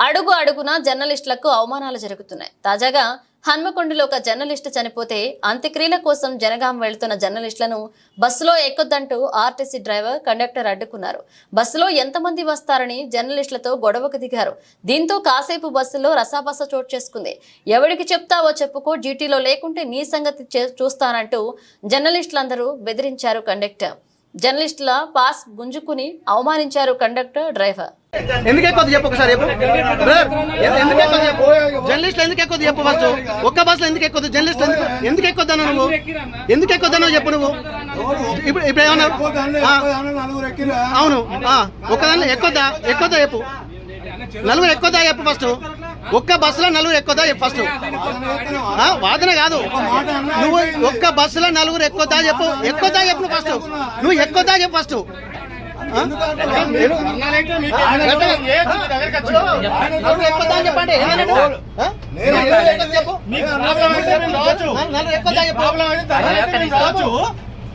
అడుగు అడుగున జర్నలిస్టులకు అవమానాలు జరుగుతున్నాయి. తాజాగా హన్మకొండలో ఒక జర్నలిస్టు చనిపోతే అంత్యక్రియల కోసం జనగాం వెళ్తున్న జర్నలిస్టులను బస్సులో ఎక్కొద్దంటూ ఆర్టీసీ డ్రైవర్ కండక్టర్ అడ్డుకున్నారు. బస్సులో ఎంతమంది వస్తారని జర్నలిస్టులతో గొడవకు దిగారు. దీంతో కాసేపు బస్సులో రసాబస చోటు చేసుకుంది. ఎవడికి చెప్తావో చెప్పుకో డ్యూటీలో లేకుంటే నీ సంగతి చూస్తానంటూ జర్నలిస్టులందరూ బెదిరించారు కండక్టర్. జర్నలిస్టుల పాస్ గుంజుకుని అవమానించారు కండక్టర్ డ్రైవర్. ఎందుకు ఎక్కువ చెప్పు ఒకసారి చెప్పు. ఎందుకు ఎక్కువ చెప్పు. జర్నలిస్ట్ ఎందుకు ఎక్కువ చెప్పు ఫస్ట్ ఒక్క బస్ ఎందుకు ఎక్కువ జర్నలిస్ట్ ఎందుకు ఎందుకు ఎక్కువ నువ్వు? ఎందుకు ఎక్కువ చెప్పు నువ్వు? ఇప్పుడు ఇప్పుడు ఏమన్నా అవును. ఒక్కదాన్ని ఎక్కువ ఎక్కువ చెప్పు. నలుగురు ఎక్కువ చెప్పు ఫస్ట్ ఒక్క బస్సులో నలుగురు ఎక్కువదా చెప్పు ఫస్ట్ వాదన కాదు నువ్వు ఒక్క బస్సులో నలుగురు ఎక్కువదా చెప్పు ఎక్కువదా చెప్పు నువ్వు ఫస్ట్ నువ్వు ఎక్కువదా చెప్పు ఫస్ట్ చెప్పండి చెప్పు.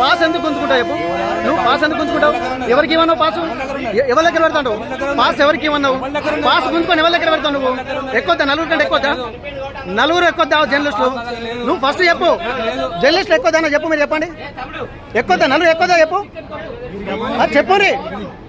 పాస్ ఎందుకు గుంజుకుంటావు చెప్పు? నువ్వు పాస్ ఎందుకు గుంజుకుంటావు? ఎవరికి ఇవ్వన్నావు పాసు? ఎవరి దగ్గర పెడతావు పాస్ ఎవరికి ఇవ్వన్నావు పాస్ గుంజుకొని ఎవరి దగ్గర పెడతావు నువ్వు? ఎక్కువద్దా? నలుగురు కంటే ఎక్కువద్దా? నలుగురు ఎక్కువద్దా జర్నలిస్టులు? నువ్వు ఫస్ట్ చెప్పు. జర్నలిస్టులు ఎక్కువదా చెప్పు మీరు చెప్పండి. ఎక్కువద్దా? నలుగురు ఎక్కువదా చెప్పు? చెప్పు రే.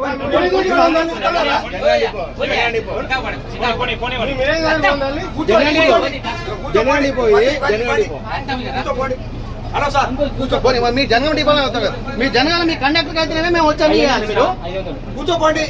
కదా పబ్లికా తీసే మరి పోనీ, మరి మీ జనగం డిపోలో అవుతారు మీ జనగాల మీ కండక్టర్ అయితేనే మేము వచ్చాము మీరు కూర్చోపోండి